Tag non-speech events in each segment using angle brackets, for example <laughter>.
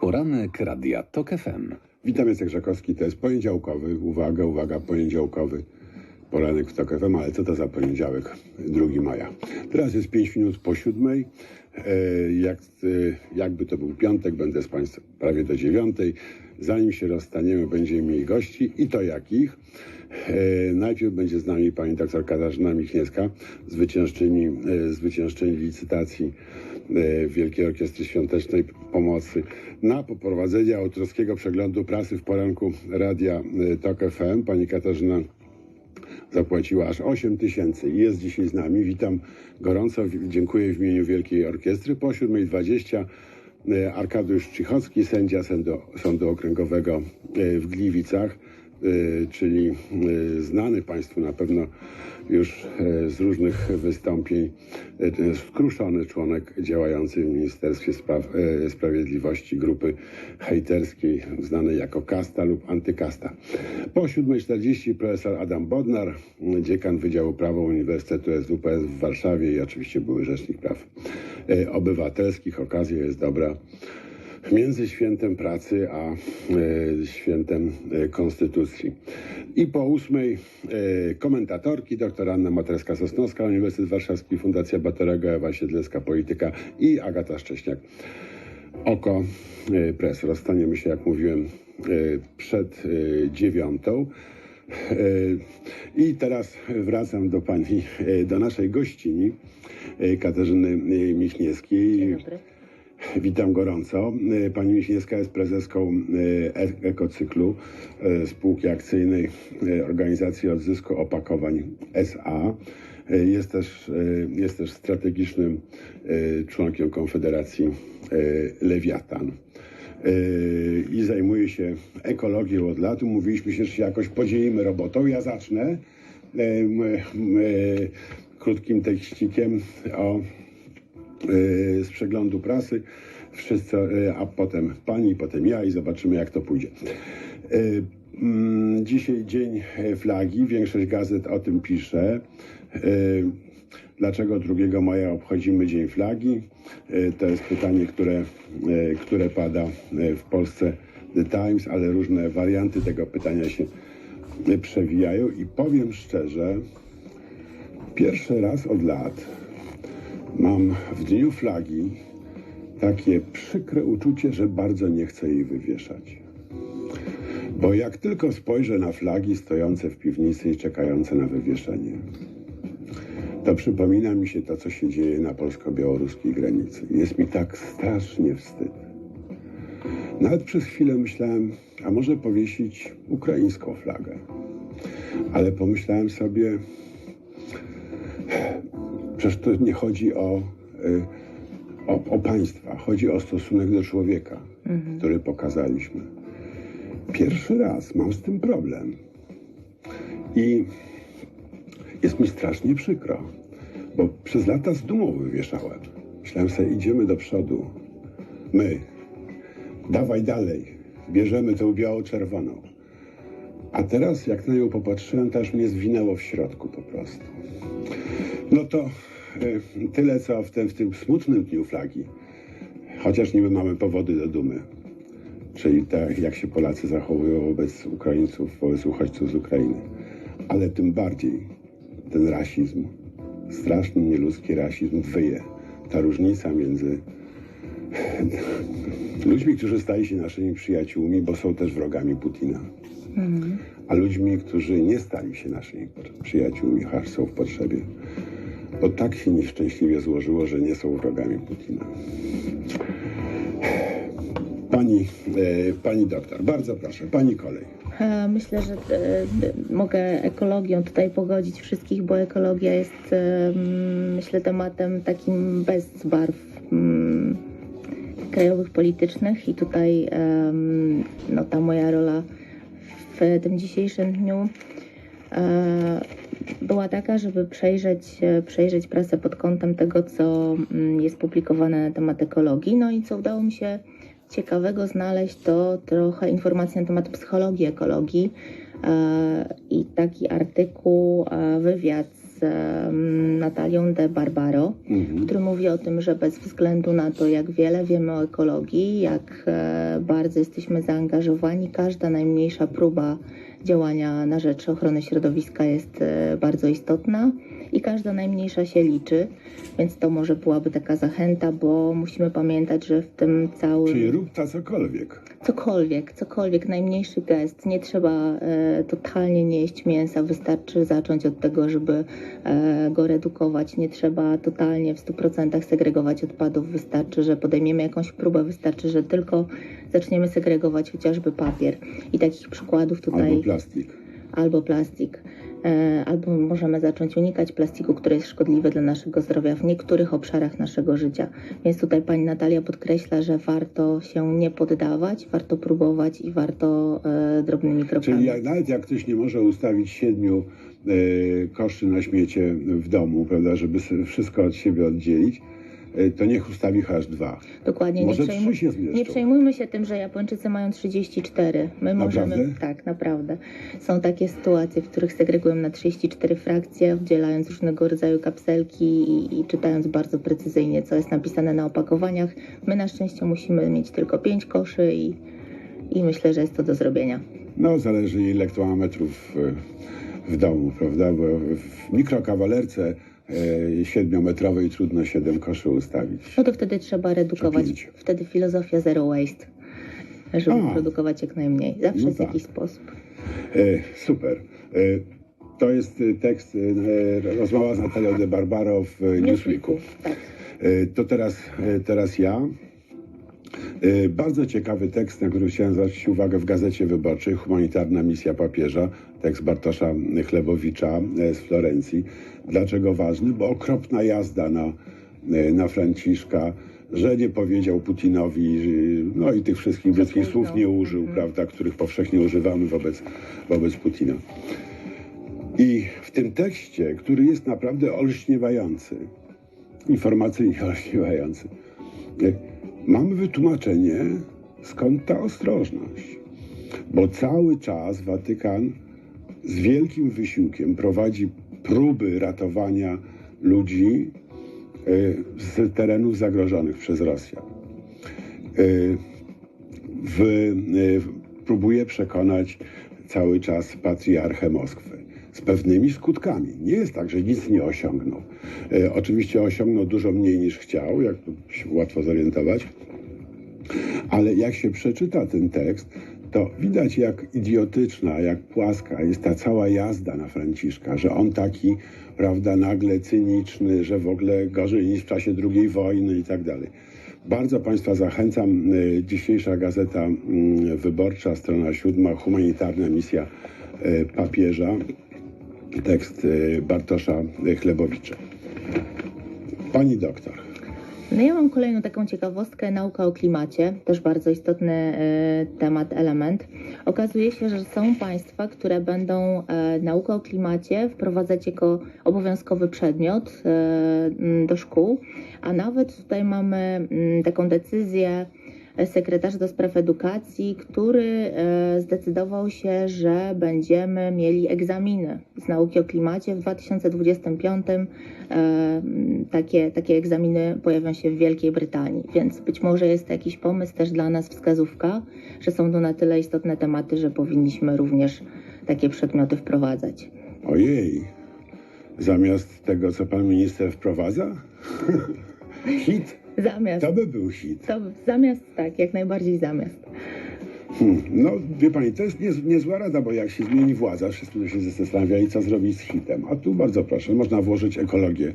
Poranek Radia TOK FM. Witam, Jacek Żakowski. To jest poniedziałkowy, uwaga, uwaga, poniedziałkowy poranek w TOK FM, ale co to za poniedziałek, 2 maja. Teraz jest 5 minut po siódmej. E, Jak, e, jakby to był piątek, będę z Państwem prawie do dziewiątej. Zanim się rozstaniemy, będziemy mieli gości i to jakich. E, Najpierw będzie z nami pani dr Katarzyna Michniewska, zwyciężczyni, zwyciężczyni licytacji Wielkiej Orkiestry Świątecznej Pomocy na poprowadzenie autorskiego przeglądu prasy w poranku Radia TOK FM. Pani Katarzyna zapłaciła aż 8 tysięcy i jest dzisiaj z nami. Witam gorąco, dziękuję w imieniu Wielkiej Orkiestry. Po 7.20 e, Arkadiusz Cichocki, sędzia Sądu, Sądu Okręgowego e, w Gliwicach, czyli e, znany Państwu na pewno już e, z różnych wystąpień, skruszony członek działający w Ministerstwie Spraw, Sprawiedliwości grupy hejterskiej znanej jako kasta lub antykasta. Po 7.40 profesor Adam Bodnar, dziekan Wydziału Prawa Uniwersytetu SWPS w Warszawie i oczywiście były Rzecznik Praw Obywatelskich. Okazja jest dobra między świętem pracy a e, świętem e, konstytucji. I po ósmej e, komentatorki dr Anna Matreska-Sosnowska, Uniwersytet Warszawski, Fundacja Batorego, Ewa Siedlecka, Polityka i Agata Szcześniak. Oko Press. Rozstaniemy się, jak mówiłem, przed dziewiątą. I teraz wracam do pani, do naszej gościni, Katarzyny Michniewskiej. Dzień dobry. Witam gorąco. E, Pani Michniewska jest prezeską e, E- Ekocyklu, spółki akcyjnej Organizacji Odzysku Opakowań SA. Jest też, jest też strategicznym członkiem Konfederacji Lewiatan. I zajmuje się ekologią od lat. Mówiliśmy się, że się jakoś podzielimy robotą. Ja zacznę krótkim tekścikiem o z przeglądu prasy, wszyscy, y, a potem pani, potem ja i zobaczymy jak to pójdzie. Y, mm, Dzisiaj dzień flagi, większość gazet o tym pisze. Y, Dlaczego 2 maja obchodzimy Dzień Flagi? Y, To jest pytanie, które, y, które pada y, w Polsce The Times, ale różne warianty tego pytania się y, przewijają i powiem szczerze, pierwszy raz od lat Mam w dniu flagi takie przykre uczucie, że bardzo nie chcę jej wywieszać. Bo jak tylko spojrzę na flagi stojące w piwnicy i czekające na wywieszenie, to przypomina mi się to, co się dzieje na polsko-białoruskiej granicy. Jest mi tak strasznie wstyd. Nawet przez chwilę myślałem, a może powiesić ukraińską flagę. Ale pomyślałem sobie, Przecież to nie chodzi o, y, o, o państwa, chodzi o stosunek do człowieka, który pokazaliśmy. Pierwszy raz mam z tym problem. I jest mi strasznie przykro, bo przez lata z dumą wywieszałem. Myślałem sobie, idziemy do przodu. My, dawaj dalej, bierzemy tę biało-czerwoną. A teraz, jak na nią popatrzyłem, to aż mnie zwinęło w środku po prostu. No to tyle, co w tym, w tym smutnym dniu flagi. Chociaż niby mamy powody do dumy. Czyli tak, jak się Polacy zachowują wobec Ukraińców, wobec uchodźców z Ukrainy. Ale tym bardziej ten rasizm, straszny, nieludzki rasizm wyje. Ta różnica między <laughs> ludźmi, którzy stali się naszymi przyjaciółmi, bo są też wrogami Putina, a ludźmi, którzy nie stali się naszymi przyjaciółmi, chociaż są w potrzebie. Bo tak się nieszczęśliwie złożyło, że nie są wrogami Putina. Pani, e, pani doktor, bardzo proszę, pani kolej. E, Myślę, że e, mogę ekologią tutaj pogodzić wszystkich, bo ekologia jest, myślę, tematem takim bez barw krajowych, politycznych i tutaj no, ta moja rola w tym dzisiejszym dniu była taka, żeby przejrzeć, e, przejrzeć prasę pod kątem tego, co mm, jest publikowane na temat ekologii. No i co udało mi się ciekawego znaleźć, to trochę informacji na temat psychologii ekologii e, i taki artykuł, e, wywiad Natalią de Barbaro, Mhm. który mówi o tym, że bez względu na to, jak wiele wiemy o ekologii, jak e, bardzo jesteśmy zaangażowani, każda najmniejsza próba działania na rzecz ochrony środowiska jest e, bardzo istotna i każda najmniejsza się liczy, więc to może byłaby taka zachęta, bo musimy pamiętać, że w tym całym Czyli rób ta cokolwiek. cokolwiek, cokolwiek, najmniejszy gest. Nie trzeba e, totalnie nie jeść mięsa, wystarczy zacząć od tego, żeby go redukować. Nie trzeba totalnie w 100% segregować odpadów, wystarczy, że podejmiemy jakąś próbę, wystarczy, że tylko zaczniemy segregować chociażby papier. I takich przykładów tutaj Albo plastik. albo plastik. E, Albo możemy zacząć unikać plastiku, który jest szkodliwy dla naszego zdrowia w niektórych obszarach naszego życia. Więc tutaj pani Natalia podkreśla, że warto się nie poddawać, warto próbować i warto e, drobnymi krokami. Czyli jak, nawet jak ktoś nie może ustawić siedmiu e, koszy na śmiecie w domu, prawda, żeby wszystko od siebie oddzielić, to niech ustawi aż dwa. Dokładnie, nie, Może przejmu- trzy się zmieszczą. nie przejmujmy się tym, że Japończycy mają 34. My Naprawdę? możemy. Tak, naprawdę. Są takie sytuacje, w których segregujemy na 34 frakcje, oddzielając różnego rodzaju kapselki i, i czytając bardzo precyzyjnie, co jest napisane na opakowaniach. My na szczęście musimy mieć tylko 5 koszy i, i myślę, że jest to do zrobienia. No, zależy ile kto ma metrów e, w domu, prawda, bo w mikrokawalerce e, siedmiometrowej trudno siedem koszy ustawić. No to wtedy trzeba redukować. pięć. Wtedy filozofia zero waste, żeby A. produkować jak najmniej. Zawsze No jest tak. jakiś sposób. E, super. E, to jest e, tekst, e, rozmowa z Natalią de Barbaro w e, Newsweeku. Tak. E, To teraz, e, teraz ja. E, Bardzo ciekawy tekst, na który chciałem zwrócić uwagę w Gazecie Wyborczej, Humanitarna Misja Papieża, tekst Bartosza Chlebowicza e, z Florencji. Dlaczego ważny? Bo okropna jazda na, e, na Franciszka, że nie powiedział Putinowi, no i tych wszystkich brzydkich słów nie użył, prawda, których powszechnie używamy wobec, wobec Putina. I w tym tekście, który jest naprawdę olśniewający, informacyjnie <laughs> olśniewający, mamy wytłumaczenie, skąd ta ostrożność. Bo cały czas Watykan z wielkim wysiłkiem prowadzi próby ratowania ludzi e, z terenów zagrożonych przez Rosjan. E, w, e, próbuje przekonać cały czas patriarchę Moskwy. Z pewnymi skutkami. Nie jest tak, że nic nie osiągnął. E, oczywiście osiągnął dużo mniej niż chciał, jak się łatwo zorientować. Ale jak się przeczyta ten tekst, to widać, jak idiotyczna, jak płaska jest ta cała jazda na Franciszka, że on taki, prawda, nagle cyniczny, że w ogóle gorzej niż w czasie II wojny i tak dalej. Bardzo Państwa zachęcam. y, Dzisiejsza gazeta mm, wyborcza, strona siódma, humanitarna misja y, papieża. Tekst y, Bartosza Chlebowicza. Pani doktor. No ja mam kolejną taką ciekawostkę, nauka o klimacie, też bardzo istotny e, temat, element. Okazuje się, że są państwa, które będą e, naukę o klimacie wprowadzać jako obowiązkowy przedmiot e, do szkół, a nawet tutaj mamy taką decyzję sekretarza do spraw edukacji, który e, zdecydował się, że będziemy mieli egzaminy z nauki o klimacie w 2025. E, takie, takie egzaminy pojawią się w Wielkiej Brytanii, więc być może jest to jakiś pomysł też dla nas, wskazówka, że są to na tyle istotne tematy, że powinniśmy również takie przedmioty wprowadzać. Ojej, zamiast tego, co pan minister wprowadza? <laughs> hit? Zamiast, To by był hit. to, zamiast tak, jak najbardziej zamiast. Hmm. No, wie pani, to jest niez, niezła rada, bo jak się zmieni władza, wszyscy się zastanawiali, co zrobić z hitem. A tu bardzo proszę, można włożyć ekologię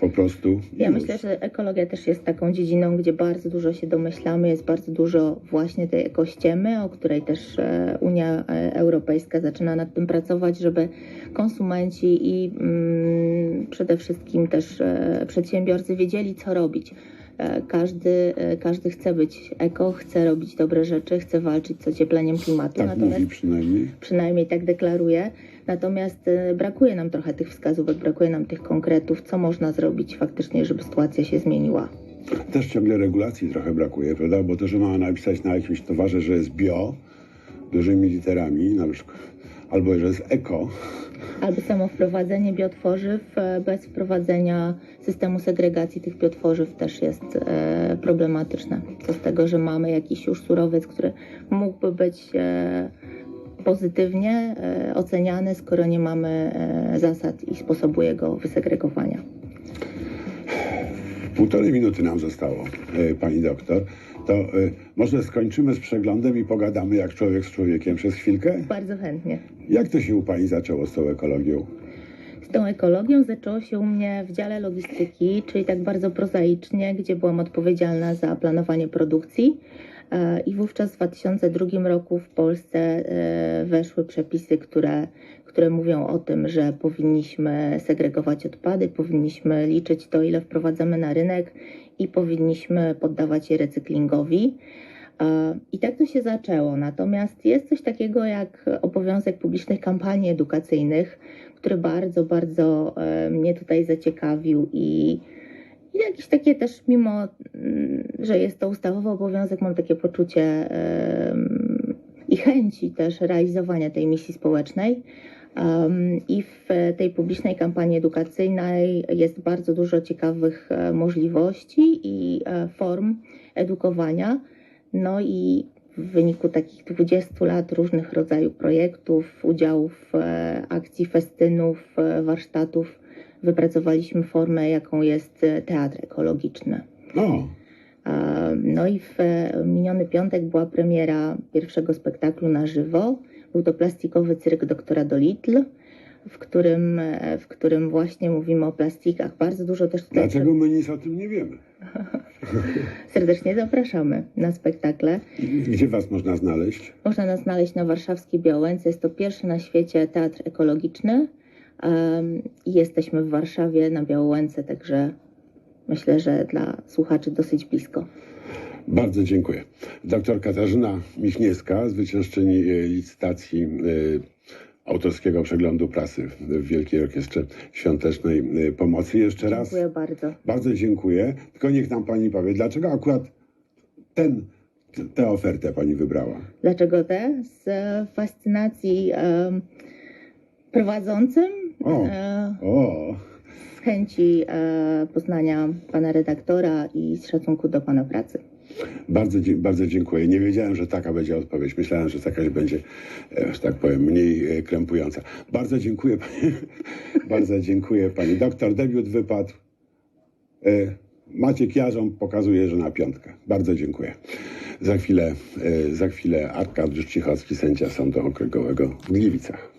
po prostu. i Ja już. myślę, że ekologia też jest taką dziedziną, gdzie bardzo dużo się domyślamy, jest bardzo dużo właśnie tej ekościemy, o której też e, Unia e, Europejska zaczyna nad tym pracować, żeby konsumenci i mm, przede wszystkim też e, przedsiębiorcy wiedzieli, co robić. E, Każdy, e, każdy chce być eko, chce robić dobre rzeczy, chce walczyć z ociepleniem klimatu. Tak mówi przynajmniej. przynajmniej tak deklaruje. Natomiast e, brakuje nam trochę tych wskazówek, brakuje nam tych konkretów, co można zrobić faktycznie, żeby sytuacja się zmieniła. Też ciągle regulacji trochę brakuje, prawda? Bo to, że mamy napisać na jakimś towarze, że jest bio, dużymi literami, na przykład, albo że jest eko. Albo samo wprowadzenie biotworzyw e, bez wprowadzenia systemu segregacji tych biotworzyw też jest e, problematyczne. Co z tego, że mamy jakiś już surowiec, który mógłby być e, pozytywnie e, oceniany, skoro nie mamy e, zasad i sposobu jego wysegregowania. Półtorej minuty nam zostało, e, pani doktor. To e, może skończymy z przeglądem i pogadamy jak człowiek z człowiekiem przez chwilkę? Bardzo chętnie. Jak to się u pani zaczęło z tą ekologią? Z tą ekologią zaczęło się u mnie w dziale logistyki, czyli tak bardzo prozaicznie, gdzie byłam odpowiedzialna za planowanie produkcji. E, I wówczas w 2002 roku w Polsce e, weszły przepisy, które, które mówią o tym, że powinniśmy segregować odpady, powinniśmy liczyć to, ile wprowadzamy na rynek i powinniśmy poddawać je recyklingowi. E, I tak to się zaczęło. Natomiast jest coś takiego jak obowiązek publicznych kampanii edukacyjnych, który bardzo, bardzo mnie tutaj zaciekawił i, i jakieś takie też, mimo że jest to ustawowy obowiązek, mam takie poczucie i chęci też realizowania tej misji społecznej. I w tej publicznej kampanii edukacyjnej jest bardzo dużo ciekawych e, możliwości i e, form edukowania. No i w wyniku takich 20 lat różnych rodzajów projektów, udziałów e, akcji, festynów, warsztatów, wypracowaliśmy formę, jaką jest teatr ekologiczny. O, No i w e, miniony piątek była premiera pierwszego spektaklu na żywo. Był to plastikowy cyrk doktora Dolittle, w którym, e, w którym właśnie mówimy o plastikach. Bardzo dużo też tutaj dlaczego my nic o tym nie wiemy? <laughs> serdecznie zapraszamy na spektakle. Gdzie was można znaleźć? Można nas znaleźć na warszawskiej Białęce. Jest to pierwszy na świecie teatr ekologiczny. Um, jesteśmy w Warszawie na Białęce, także myślę, że dla słuchaczy dosyć blisko. Bardzo dziękuję. Doktor Katarzyna Michniewska, zwyciężczyni e, licytacji e, autorskiego przeglądu prasy w Wielkiej Orkiestrze Świątecznej e, Pomocy. Jeszcze raz Dziękuję bardzo. bardzo dziękuję. Tylko niech nam pani powie, dlaczego akurat ten, tę ofertę pani wybrała? Dlaczego te? Z fascynacji em, prowadzącym, O. O, chęci e, poznania pana redaktora i z szacunku do pana pracy. bardzo, bardzo dziękuję. Nie wiedziałem, że taka będzie odpowiedź. Myślałem, że jakaś będzie, e, że tak powiem, mniej e, krępująca. Bardzo dziękuję <laughs> pani. bardzo dziękuję pani doktor. Debiut wypadł. Maciek Jarząb pokazuje, że na piątkę. Bardzo dziękuję. Za chwilę, za chwilę Arkadiusz Cichocki, sędzia Sądu Okręgowego w Gliwicach.